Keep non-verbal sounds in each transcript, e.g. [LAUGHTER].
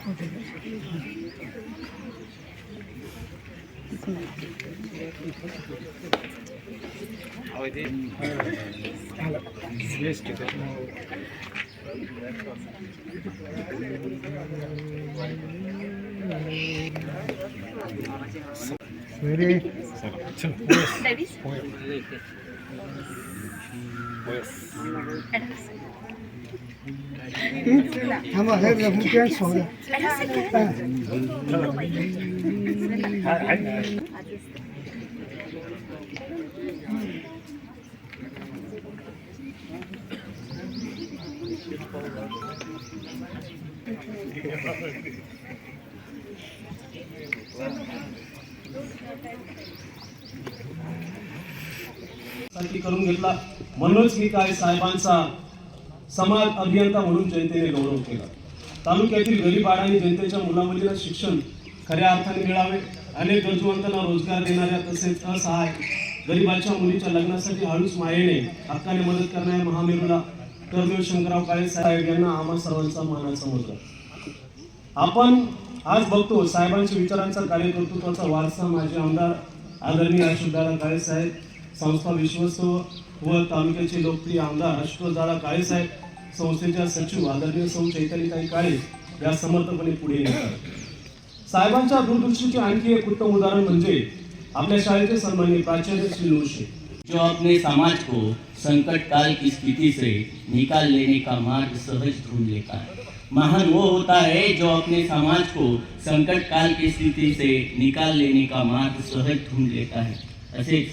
ほどですいどそれで、थांबा हे मुख्य सोडा साठी करून घेतला. म्हणूनच मी काय साहेबांचा समाज अभियंता म्हणून जनतेने गौरव केला. तालुक्यातील गरीब आणि जनतेच्या मुलामुलीला शिक्षण खऱ्या अर्थाने मिळावे अनेक गरजवंतांना रोजगार देणाऱ्या तसेच असहाय गरिबाच्या मुलीच्या लग्नासाठी हळूच मायेने हक्काने मदत करणाऱ्या महामेरूला कर्मवीर शंकरराव काळे साहेब यांना आम्हा सर्वांचा मानाचा मुलगा आपण आज बघतो साहेबांच्या विचारांचा कार्यकर्तृत्वाचा वारसा माजी आमदार आदरणीय अशोकदादा काळे साहेब संस्था विश्वस्त व तालुक्याचे लोकप्रिय आमदार आशुतोषदादा काळे साहेब संस्थेच्या सचिव आदरणीय सौ चैतन्यताई काळे या समर्थपणे पुढे येतात साहेबांच्या दूरदृष्टीचे आणखी एक उत्तम उदाहरण म्हणजे आपल्या शाळेचे सन्माननीय प्राचार्य श्री लोशे जो अपने समाज को संकट काल की स्थिति से निकाल लेने का मार्ग सहज ढूंढ लेता है। महान वो होता है जो अपने समाज को संकट काल की स्थिति से निकाल लेने का मार्ग सहज ढूंढ लेता है। तसेच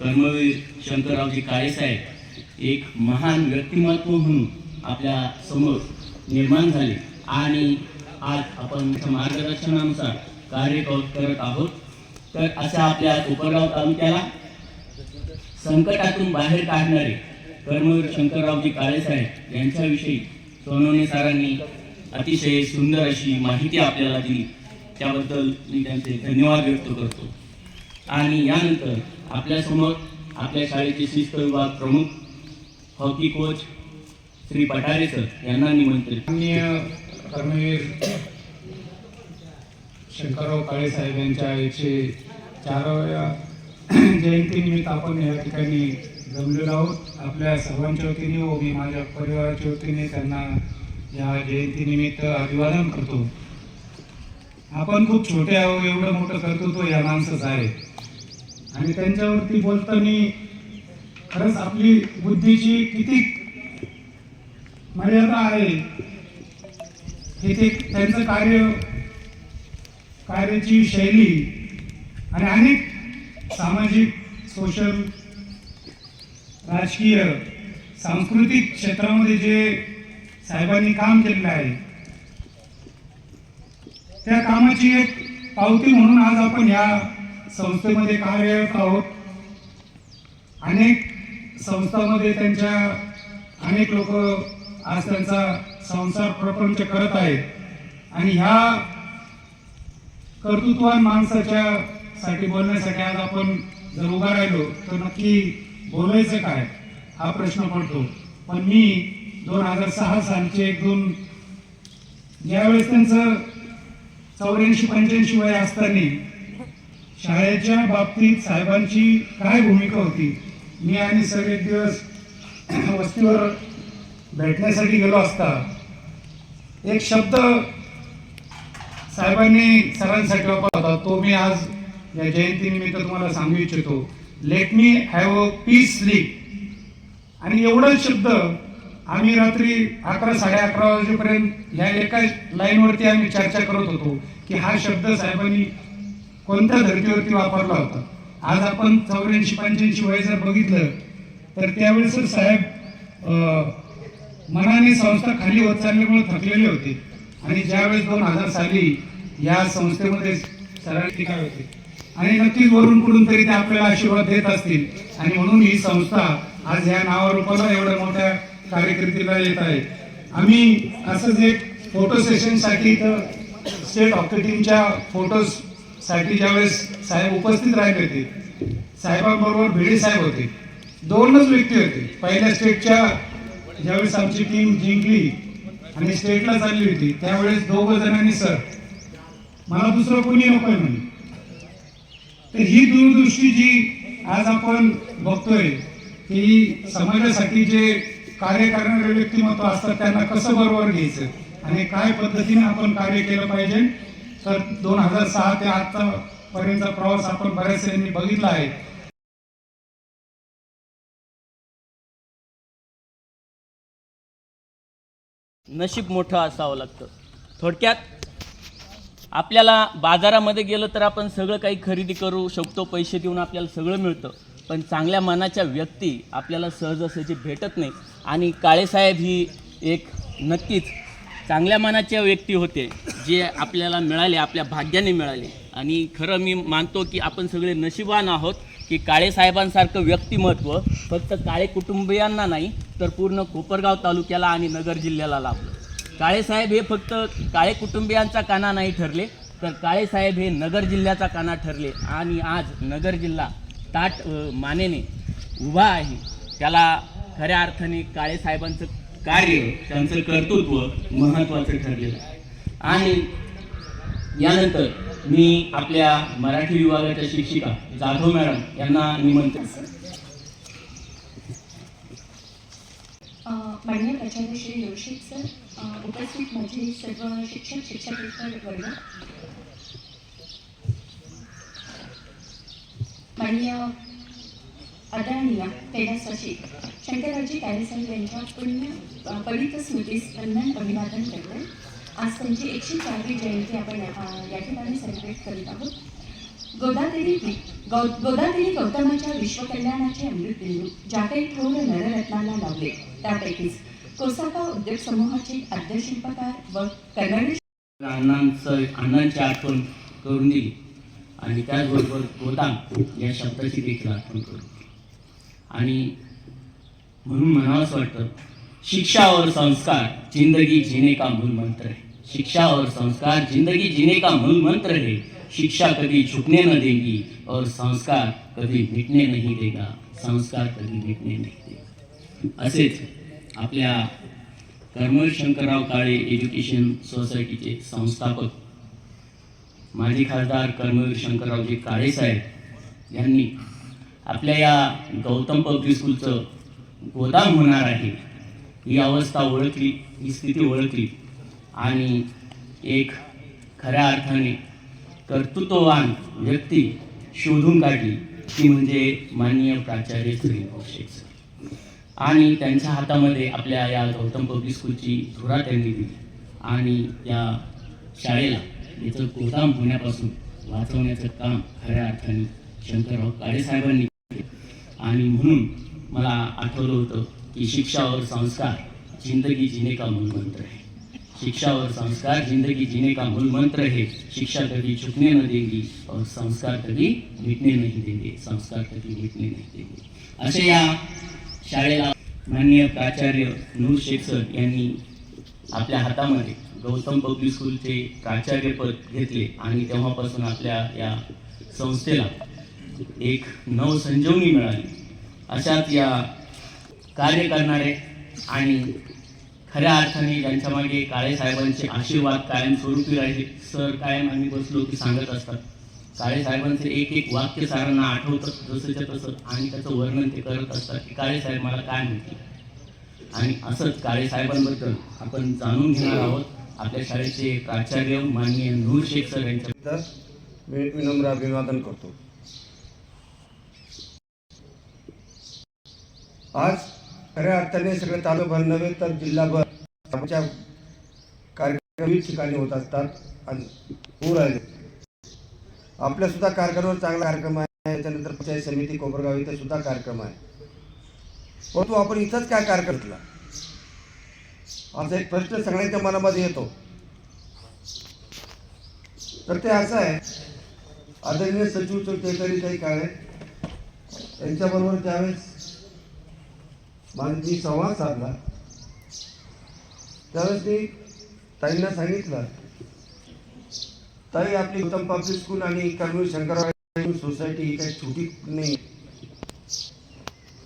कर्मवीर शंकररावजी काळेसाहेब एक महान व्यक्तिमत्व म्हणून आपल्यासमोर निर्माण झाले. आणि आज आपण मार्गदर्शनानुसार कार्य करत आहोत. तर अशा आपल्या कोपरगाव तालुक्याला संकटातून बाहेर काढणारे कर्मवीर शंकररावजी काळेसाहेब यांच्याविषयी सोनवणे सरांनी अतिशय सुंदर अशी माहिती आपल्याला दिली. त्याबद्दल मी त्यांचे धन्यवाद व्यक्त करतो. आणि यानंतर आपल्यासमोर आपल्या शाळेचे शिस्त विभाग प्रमुख hockey coach Shri Pathare sir यांना निमंत्रित. कर्मवीर शंकरराव काळे साहेब यांच्या एकशे चाराव्या जयंतीनिमित्त आपण या ठिकाणी जमलेलो आहोत. आपल्या सर्वांच्या वतीने व मी माझ्या परिवाराच्या वतीने त्यांना या जयंतीनिमित्त अभिवादन करतो. आपण खूप छोटे आहो एवढं मोठं कर्तृत्व या माणसाचं आहे. आणि त्यांच्यावरती बोलताना खरंच आपली बुद्धीची किती मर्यादा आहे. हे ते त्यांचं कार्य कार्याची शैली आणि अनेक सामाजिक सोशल राजकीय सांस्कृतिक क्षेत्रामध्ये जे साहेबांनी काम केलेलं आहे. त्या कामाची एक पावती म्हणून आज आपण या संस्थेमध्ये कार्यरत आहोत. अनेक संस्थांमध्ये त्यांच्या अनेक लोक आज त्यांचा संसार प्रपंच करत आहेत. आणि ह्या कर्तृत्वान माणसाच्या साठी बोलण्यासाठी आज आपण जर उभा राहिलो तर नक्की बोलायचं काय? हा प्रश्न पडतो. पण मी दोन हजार सहा सालचे एक दोन ज्यावेळेस त्यांचं चौऱ्याऐंशी पंच्याऐंशी वय असताना शाळेच्या बाबतीत साहेबांची काय भूमिका होती? मी आणि सर एक दिवस [CLEARS THROAT] वस्तीवर भेटण्यासाठी गेलो असता एक शब्द साहेबांनी सरांसाठी वापरला होता. तो मी आज या जयंतीनिमित्त तुम्हाला सांगू इच्छितो. Let me have a peace sleep आणि एवढाच शब्द आम्ही रात्री अकरा साडे अकरा वाजेपर्यंत ह्या एका लाईनवरती आम्ही चर्चा करत होतो की हा शब्द साहेबांनी कोणत्या धर्तीवरती वापरला होता? आज आपण चौऱ्याऐंशी पंच्याऐंशी वय जर बघितलं तर त्यावेळेस साहेब मनाने संस्था खाली होत चालल्यामुळे थकलेले होते. आणि ज्यावेळेस दोन हजार साली या संस्थेमध्ये सरांनी काय होते आणि नक्कीच वरून कुठून तरी ते आपल्याला आशीर्वाद देत असतील. आणि म्हणून ही संस्था आज या नावारूपाला एवढ्या मोठ्या कार्यकिर्दीला येत आहे. आम्ही असंच एक फोटो सेशनसाठी इथं स्टेट हॉकी टीमच्या फोटोज साठी ज्यावेळेस साहेब उपस्थित राहिले होते साहेबांबरोबर भिडे साहेब होते. दोनच व्यक्ती होते. पहिल्या स्टेटच्या ज्यावेळेस आमची टीम जिंकली आणि स्टेटला चालली होती त्यावेळेस दोघ जणांनी सर मला दुसरं कोणी नकोय म्हणे. तर ही दूरदृष्टी जी आज आपण बघतोय की समाजासाठी जे कार्य करणारे व्यक्तिमत्व असतात त्यांना कसं बरोबर घ्यायचं आणि काय पद्धतीने आपण कार्य केलं पाहिजे? तर दोन हजार सहा ते आजचा पर्यंतचा प्रवास आपण बऱ्याच यांनी बघितला आहे. नशीब मोठं असावं लागतं. थोडक्यात आपल्याला बाजारामध्ये गेलं तर आपण सगळं काही खरेदी करू शकतो पैसे देऊन आपल्याला सगळं मिळतं. पण चांगल्या मनाच्या व्यक्ती आपल्याला सहजासहजी भेटत नाही. आणि काळेसाहेब ही एक नक्कीच चांगल्या मनाच्या व्यक्ती होते जे आपल्याला मिळाले आपल्या भाग्याने मिळाले. आणि खरं मी मानतो की आपण सगळे नशिबान आहोत की काळेसाहेबांसारखं व्यक्तिमत्व फक्त काळे कुटुंबियांना नाही तर पूर्ण कोपरगाव तालुक्याला आणि नगर जिल्ह्याला लाभलं. काळेसाहेब हे फक्त काळे कुटुंबियांचा काना नाही ठरले तर काळेसाहेब हे नगर जिल्ह्याचा काना ठरले. आणि आज नगर जिल्हा ताट मानेने उभा आहे. त्याला खऱ्या अर्थाने काळेसाहेबांचं कार्य त्यांचं कर्तृत्व महत्त्वाचं ठरलेलं आहे. आणि यानंतर मी आपल्या मराठी विभागाच्या शिक्षिका जाधव मॅडम यांना निमंत्रित अ, माननीय प्राचार्य श्री जोशी सर उपस्थित माझे सर्व शिक्षक शिक्षक वर्ग. माननीय आदरणीय कैलासवासी शंकररावजी काळेसाहेब यांच्या पुण्य अ, पवित्र स्मृतीस वंदन अभिवादन करते. आज त्यांची एकशे चारवी जयंती आपण या ठिकाणी सेलिब्रेट करीत आहोत. गोदादेवी गौ गोदादेवी गौतमाच्या विश्वकल्याणाचे अमृत बिंदू ज्या काही थोर नररत्नाला लावले. त्यापैकीच कोसाका उद्योग समूहाचे अध्यक्षशिल्पकार व कर्मवीर अण्णांचं अण्णांची आठवण करून दिली. आणि त्याचबरोबर गोदाम या शब्दाची देखील आठवण करून आणि म्हणून म्हणावंसं वाटतं शिक्षा और संस्कार जिंदगी जीने का मूल मंत्र है शिक्षा और संस्कार जिंदगी जीने का मूल मंत्र है शिक्षा कभी झुकने न देगी और संस्कार कभी मिटने नहीं देगा. संस्कार कधी मिटणे नाही देगा. असेच आपल्या कर्मवीर शंकरराव काळे एज्युकेशन सोसायटीचे संस्थापक माजी खासदार कर्मवीर शंकररावजी काळेसाहेब यांनी आपल्या या गौतम पब्लिक स्कूलचं गोदाम होणार आहे. ही अवस्था ओळखली ही स्थिती ओळखली. आणि एक खऱ्या अर्थाने कर्तृत्ववान व्यक्ती शोधून काढली. ती म्हणजे माननीय प्राचार्य श्री शेख आणि त्यांच्या हातामध्ये आपल्या या गौतम पब्लिक स्कूलची धुरा त्यांनी दिली. आणि या शाळेला याचं गोदाम होण्यापासून वाचवण्याचं काम खऱ्या अर्थाने शंकरराव काळेसाहेबांनी आणि म्हणून मला आठवलं होतं की शिक्षावर संस्कार जिंदगी जिने का मूलमंत्र आहे. शिक्षावर संस्कार जिंदगी जीने का मूल मंत्र है शिक्षा कभी झुकने न देगी और संस्कार कभी मिटने नहीं देंगे संस्कार कभी मिटने नहीं देंगे असे या शाळेला माननीय प्राचार्य नूर शेख सर यांनी आपल्या हातामध्ये गौतम पब्लिक स्कूलचे प्राचार्यपद घेतले आणि तेव्हापासून आपल्या या संस्थेला एक नवसंजीवनी मिळाली. अशात या कार्य करणारे आणि खऱ्या अर्थाने ज्यांच्या मागे काळे साहेबांचे आशीर्वाद कायमस्वरूपी राहिले सर कायम आम्ही बसलो की सांगत असतात. काळे साहेबांचे एक एक वाक्य सारांना आठवतं जसंच्या तसं आणि त्याचं वर्णन ते करत असतात की काळे साहेब मला काय म्हणतील? आणि असंच काळे साहेबांबद्दल आपण जाणून घेणार आहोत. आपल्या शाळेचे प्राचार्य माननीय नूर शेख सर यांच्या मी विनम्र अभिवादन करतो. आज खऱ्या अर्थाने सगळं तालुकाभर नव्हे तर जिल्हाभर आमच्या कार्यक्रम विविध ठिकाणी होत असतात आणि पूर आले आपल्या सुद्धा कार्यक्रमावर चांगला कार्यक्रम आहे. त्याच्यानंतर पंचायत समिती कोपरगाव इथे सुद्धा कार्यक्रम आहे. परंतु आपण इथंच काय कार्यक्रम घेतला? आमचा एक प्रश्न सगळ्यांच्या मनामध्ये येतो. तर ते असं आहे. आदरणीय सचिव चौधरी काही काळे यांच्याबरोबर ज्यावेळेस माझी संवाद साधला. त्यावेळेस मी ताईंना सांगितलं ताई आपली उत्तम पब्लिक स्कूल आणि कर्मवीर शंकरराव सोसायटी ही काही छोटी नाही.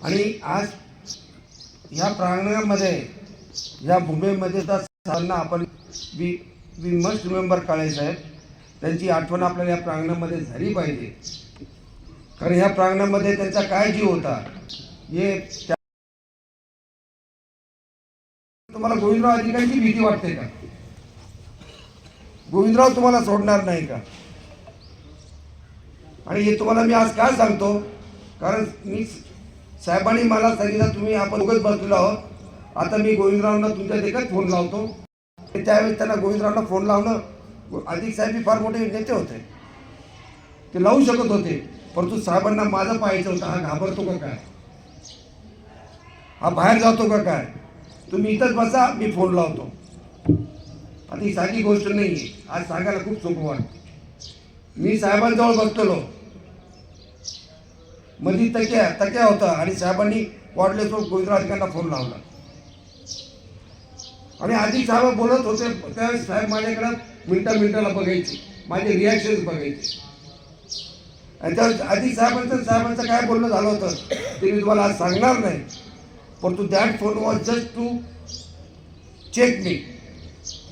आणि आज या प्रांगणामध्ये या मुंबईमध्ये तर आपण we we must remember Kale Saheb त्यांची आठवण आपल्याला या प्रांगणामध्ये झाली पाहिजे. कारण ह्या प्रांगणामध्ये त्यांचा काय जीव होता हे तुम्हाला गोविंदराव अधिकारीची भीती वाटते का? गोविंदराव तुम्हाला सोडणार नाही का? आणि हे तुम्हाला मी आज काय सांगतो? कारण मी साहेबांनी मला सांगितलं तुम्ही आपण उगाच बसलेलो आहोत. आता मी गोविंदरावांना तुमच्या देखत फोन लावतो. आणि त्यावेळेस त्यांना गोविंदरावांना फोन लावणं अधिक साहेब फार मोठे नेते होते. ते लावू शकत होते. परंतु साहेबांना माझं पाहायचं होतं हा घाबरतो का काय? हा बाहेर जातो का काय? तुम्ही इथंच बसा मी फोन लावतो. आता ही साधी गोष्ट नाही आहे आज सांगायला खूप सोपं वाटतं. मी साहेबांजवळ बसलेलो. मधी तक्या तक्या होता आणि साहेबांनी वाटलेसवर गोविंदराजांना फोन लावला. आणि आधी साहेब बोलत होते त्यावेळेस साहेब माझ्याकडे मिनटा मिनटाला बघायचे. माझे रिॲक्शन बघायचे. आणि त्यावेळेस आधी साहेबांचं साहेबांचं काय बोलणं झालं होतं ते मी तुम्हाला आज सांगणार नाही. परंतु that phone was just to check मी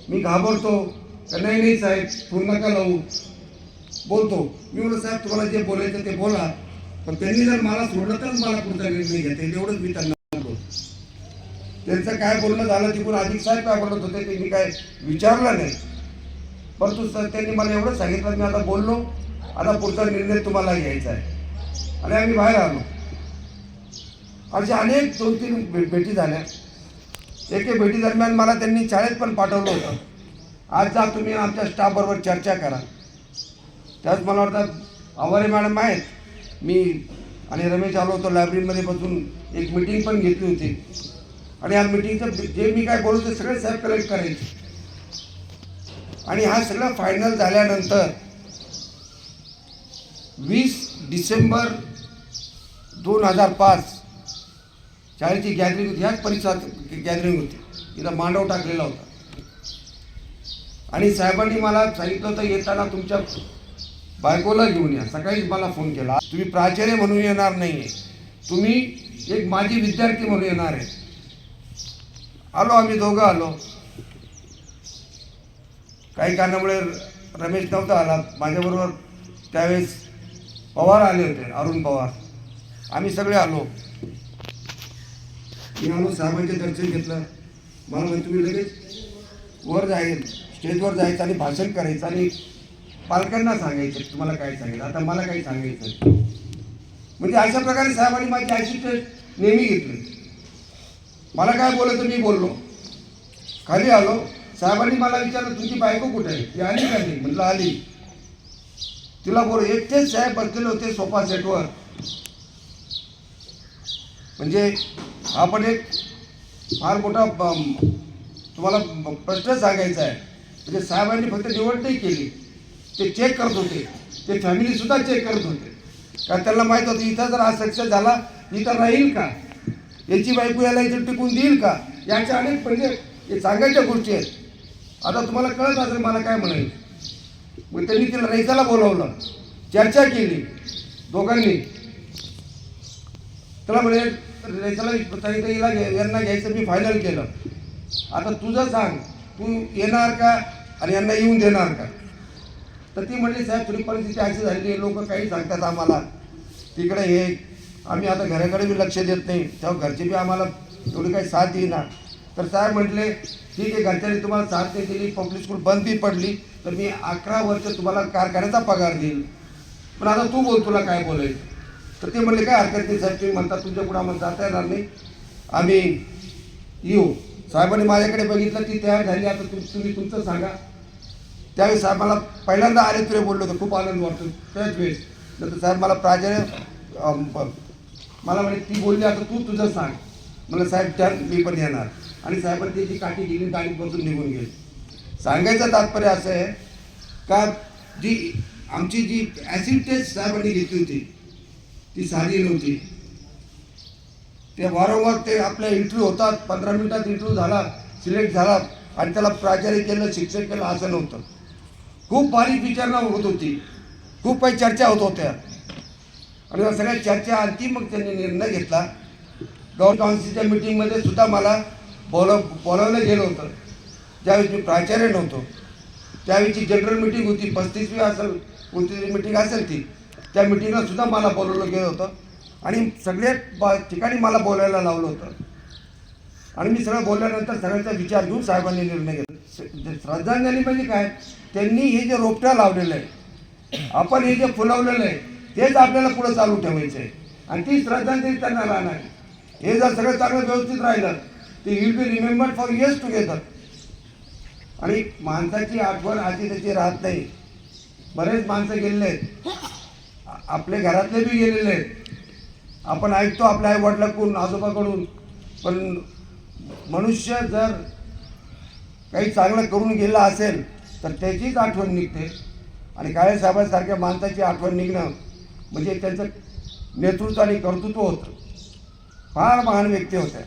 मी घाबरतो. का नाही नाही साहेब फोन नका लावू. बोलतो. मी म्हणलं साहेब तुम्हाला जे बोलायचं ते बोला. पण त्यांनी जर मला सोडलं तर मला पुढचा निर्णय घेता येईल एवढंच मी त्यांना बोलतो त्यांचं काय बोलणं झालं तिकडून अधिक साहेब काय बोलत होते ते मी काय विचारलं नाही. परंतु सर त्यांनी मला एवढं सांगितलं मी आता बोललो. आता पुढचा निर्णय तुम्हाला घ्यायचा आहे. आणि आम्ही बाहेर आलो. अशा अनेक दोन तीन भे भेटी झाल्या. एके भेटी दरम्यान मला त्यांनी शाळेत पण पाठवलं होतं. आज जा तुम्ही आमच्या स्टाफबरोबर चर्चा करा. त्याच मला वाटतं आवारे मॅडम आहेत. मी आणि रमेश आलो होतो लायब्ररीमध्ये बसून. एक मिटिंग पण घेतली होती. आणि या मिटिंगचं जे मी काय बोलतो ते सगळे साहेब कलेक्ट करायचे. आणि हा सगळं फायनल झाल्यानंतर वीस डिसेंबर दोन हजार पाच शाळेची गॅदरिंग होती ह्याच परिसरात गॅदरिंग होती. तिला मांडव टाकलेला होता. आणि साहेबांनी मला सांगितलं होतं येताना तुमच्या बायकोला घेऊन या. सकाळीच मला फोन केला. तुम्ही प्राचार्य म्हणून येणार नाही आहे तुम्ही एक माजी विद्यार्थी म्हणून येणार आहे. आलो आम्ही दोघं आलो. काही कारणामुळे रमेश नव्हता आला. माझ्याबरोबर त्यावेळेस पवार आले होते अरुण पवार. आम्ही सगळे आलो. मी आलो साहेबांचे दर्शन घेतलं. मला म्हणतो तुम्ही लगेच वर जाईल स्टेजवर जायचं आणि भाषण करायचं आणि पालकांना सांगायचं तुम्हाला काय सांगायचं? आता मला काही सांगायचं म्हणजे अशा प्रकारे साहेबांनी माझी असिस्टंट नेहमी घेतली. मला काय बोलायचं मी बोललो. खाली आलो. साहेबांनी मला विचारलं तुमची बायको कुठे आहे? ती आली का नाही? म्हटलं आली. तिला बोल एकटेच साहेब बसलेले होते सोफा सेटवर. म्हणजे हा पण एक फार मोठा ब- तुम्हाला प्रश्नच प्रश्न सांगायचा आहे. म्हणजे साहेबांनी फक्त निवड नाही केली ते चेक करत होते. ते फॅमिलीसुद्धा चेक करत होते. कारण त्यांना माहीत होतं इथं जर हा सक्सेस झाला इथं राहील का? याची बायको याला इथं टिकून देईल का? याच्या अनेक म्हणजे हे सांगायच्या गोष्टी आहेत. आता तुम्हाला कळत असेल मला काय म्हणायचं. मग त्यांनी तिला रईसाला बोलावलं. चर्चा केली. दोघांनी. त्याला म्हणे याच्याला सांगितलं हिला यांना घ्यायचं मी फायनल केलं. आता तुझं सांग तू येणार का आणि यांना येऊन देणार का? तर ती म्हणली साहेब थोडी परिस्थिती अशी झाली लोक काही सांगतात आम्हाला. तिकडे हे आम्ही आता घराकडे बी लक्ष देत नाही. तेव्हा घरचे बी आम्हाला एवढी काही साथ देईना. तर साहेब म्हटले ठीक आहे घरच्यांनी तुम्हाला साथ नाही दिली पब्लिक स्कूल बंद बी पडली तर मी अकरा वर्ष तुम्हाला कारखान्याचा पगार देईल. पण आता तू बोल तुला काय बोलायचं? तर ते म्हणले काय हरकत नाही साहेब तुम्ही म्हणतात तुमच्यापुढे आम्हाला जाता येणार नाही. आम्ही येऊ. साहेबांनी माझ्याकडे बघितलं ती तयार झाली. आता तुम तुम्ही तुमचं सांगा. त्यावेळेस साहेब मला पहिल्यांदा आले तुरे बोललो होतो खूप आनंद वाटतो. त्याच वेळेस नंतर साहेब मला प्राचार्य ब- मला म्हणे ती बोलली आता तू तुझं सांग. मला साहेब त्या मी पण येणार. आणि साहेबांनी त्याची काठी गेली गाडीत बसून निघून गेली. सांगायचं तात्पर्य असं आहे का जी आमची जी ॲसिड टेस्ट साहेबांनी घेतली होती ती साधी नव्हती. ते वारंवार ते आपल्या इंटरव्ह्यू होतात पंधरा मिनिटात इंटरव्ह्यू झाला सिलेक्ट झाला आणि त्याला प्राचार्य केलं शिक्षक केलं असं नव्हतं. खूप बारीक विचारणा होत होती. खूप काही चर्चा होत होत्या. आणि या सगळ्या चर्चा आणखी मग त्यांनी निर्णय घेतला. गव्हर्न काउन्सिलच्या मिटिंगमध्ये सुद्धा मला बोलव बोलावलं गेलं होतं. ज्यावेळेस मी प्राचार्य नव्हतो. त्यावेळीची जनरल मिटिंग होती पस्तीसवी असेल कोणती मिटिंग असेल ती. त्या मिटिंगला सुद्धा मला बोलवलं गेलं होतं. आणि सगळ्या ब ठिकाणी मला बोलायला लावलं होतं. आणि मी सगळं बोलल्यानंतर सगळ्यांचा विचार घेऊन साहेबांनी निर्णय घेतला. श्रद्धांजली म्हणजे काय? त्यांनी हे जे रोपट्या लावलेलं आहे आपण हे जे फुलवलेलं आहे तेच आपल्याला पुढं चालू ठेवायचं आहे आणि ती श्रद्धांजली त्यांना राहणार आहे. हे जर सगळं चांगलं व्यवस्थित राहिलं ते will be remembered for years together आणि माणसाची आठवण आधी त्याची राहत नाही. बरेच माणसं गेलेले आहेत. आपले घरातले बी गेलेले आहेत. आपण ऐकतो आपल्या आई वडिलाकडून आजोबाकडून पण मनुष्य जर काही चांगलं करून गेला असेल तर त्याचीच आठवण निघते. आणि काळे साहेबांसारख्या माणसाची आठवण निघणं म्हणजे त्यांचं नेतृत्व आणि कर्तृत्व होतं. फार महान व्यक्ती होत्या.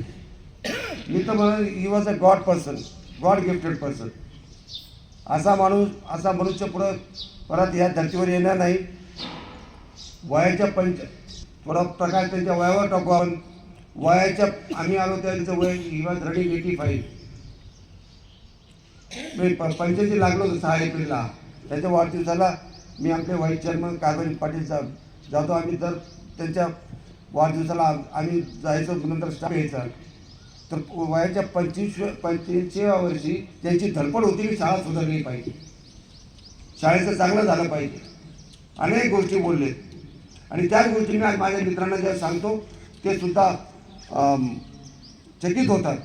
मी तर म्हणून he was a god person god gifted person असा माणूस असा मनुष्य पुढं परत या धर्तीवर येणार नाही. वयाच्या पंच थोडा प्रकाश त्यांच्या वयावर टाकू आपण. वयाच्या आम्ही आलो त्यांचं वय he was running eighty five पंच्याऐंशी लागलो होतो सहा एप्रिलला. त्याच्या वाढदिवसाला मी आपले व्हाईस चेअरमन कारभारी पाटील साहेब जातो. आम्ही तर त्यांच्या वाढदिवसाला आम्ही जायचं नंतर स्टाफ यायचा. तर वयाच्या पंचवीस पंच्याऐंशीव्या वर्षी त्यांची धडपड होती की शाळा सुधारली पाहिजे. शाळेचं चांगलं झालं पाहिजे. अनेक गोष्टी बोलले. आणि त्याच गोष्टी मी आज माझ्या मित्रांना ज्या सांगतो ते सुद्धा चकित होतात.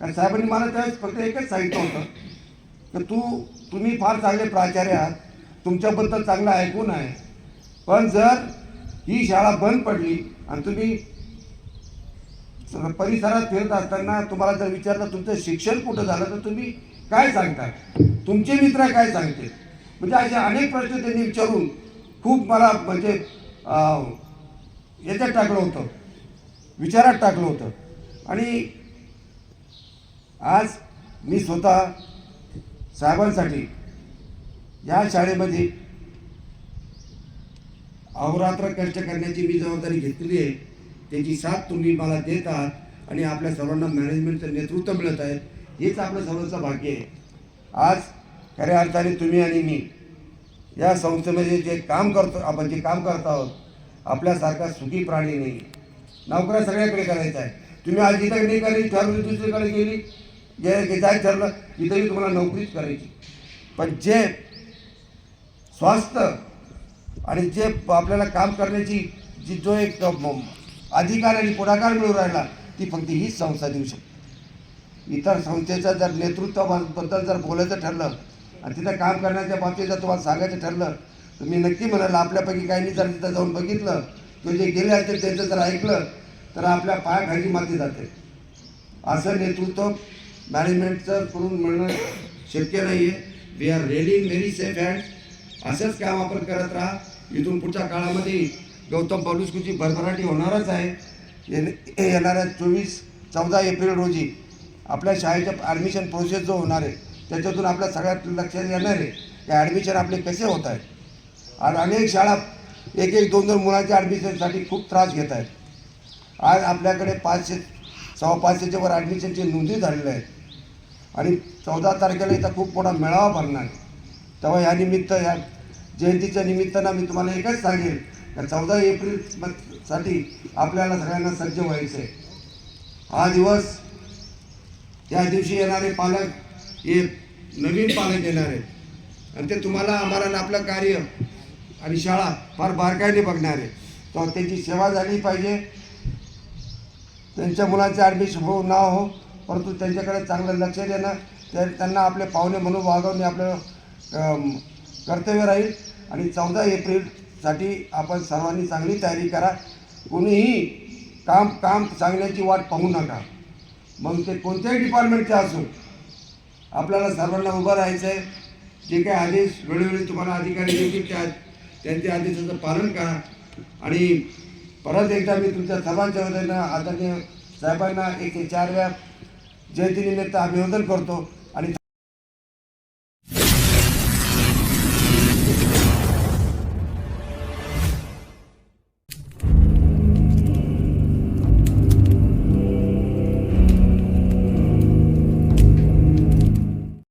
कारण साहेबांनी मला त्यावेळेस फक्त एकच सांगितलं होतं की तू तुम्ही फार चांगले प्राचार्य आहात तुमच्याबद्दल चांगलं ऐकून आहे. पण जर ही शाळा बंद पडली आणि तुम्ही परिसरात फिरत असताना तुम्हाला जर विचारलं तुमचं शिक्षण कुठं झालं तर तुम्ही काय सांगता? तुमचे मित्र काय सांगते म्हणजे असे अनेक प्रश्न त्यांनी विचारून खूप मला म्हणजे याच्यात टाकलं होतं. विचारात टाकलं होतं. आणि आज मी स्वतः साहेबांसाठी या शाळेमध्ये अहोरात्र कष्ट करण्याची मी जबाबदारी घेतलेली आहे. त्याची साथ तुम्ही मला देत आहात आणि आपल्या सर्वांना मॅनेजमेंटचं नेतृत्व मिळत आहे. हेच आपलं सर्वांचं भाग्य आहे. आज खऱ्या अर्थाने तुम्ही आणि मी या संस्थेमध्ये जे काम करतो आपण जे काम करत आहोत आपल्यासारखा सुखी प्राणी नाही नोकऱ्या सगळ्याकडे करायचं आहे तुम्ही आज जिथं नाही करायची ठरवली दुसरीकडे गेली जे जाय ठरलं तिथंही तुम्हाला नोकरीच करायची. पण जे स्वास्थ्य आणि जे आपल्याला काम करण्याची जी जो एक अधिकार आणि पुढाकार मिळून राहिला ती फक्त हीच संस्था देऊ शकते. इतर संस्थेचं जर नेतृत्वाबद्दल जर बोलायचं ठरलं आणि तिथं काम करण्याच्या बाबतीत जर तुम्हाला सांगायचं ठरलं तर मी नक्की म्हणाल आपल्यापैकी काही जर तिथं जाऊन बघितलं किंवा जे गेले असतील त्यांचं जर ऐकलं तर आपल्या पायाखाली माती जाते. असं नेतृत्व मॅनेजमेंटचं करून मिळणं शक्य नाही आहे we are ready in very safe hand असंच काम आपण करत राहा. इथून पुढच्या काळामध्ये गौतम पलुस्कूची भरभराटी होणारच आहे. येणाऱ्या चोवीस चौदा एप्रिल रोजी आपल्या शाळेच्या ॲडमिशन प्रोसेस जो होणार आहे त्याच्यातून आपल्या सगळ्यात लक्षात येणार आहे की ॲडमिशन आपले कसे होत आहेत. आज अनेक शाळा एक एक दोन दोन मुलांच्या ॲडमिशनसाठी खूप त्रास घेत आहेत. आज आपल्याकडे पाचशे सव्वा पाचशेच्या वर ॲडमिशनची नोंदी झालेल्या आहेत. आणि चौदा तारखेला इथं खूप मोठा मेळावा भरणार आहे. तेव्हा या निमित्त या जयंतीच्या निमित्तानं मी तुम्हाला एकच सांगेन का चौदा एप्रिलसाठी आपल्याला सगळ्यांना सज्ज व्हायचं आहे हा दिवस या दिवशी येणारे पालक हे नवीन पालक येणार आहेत. आणि ते तुम्हाला आम्हाला आपलं कार्य आणि शाळा फार बारकाईने बघणार आहे तर त्यांची सेवा झाली पाहिजे. त्यांच्या मुलांचे ॲडमिशन हो ना हो परंतु त्यांच्याकडे चांगलं लक्ष देणं त्या त्यांना आपले पाहुणे म्हणून वागवणे आपलं कर्तव्य राहील. आणि चौदा एप्रिलसाठी आपण सर्वांनी चांगली तयारी करा. कोणीही काम काम सांगण्याची वाट पाहू नका. मग ते कोणत्याही डिपार्टमेंटचे असो आपल्याला सर्वांना उभं राहायचं आहे जे काही आदेश वेळोवेळी तुम्हाला अधिकारी देतील त्या त्यांच्या आदेशाचं पालन करा. आणि परत एकदा मी तुमच्या सर्वांच्या वतीनं आदरणीय साहेबांना एक चार चारव्या जयंतीनिमित्त अभिवादन करतो.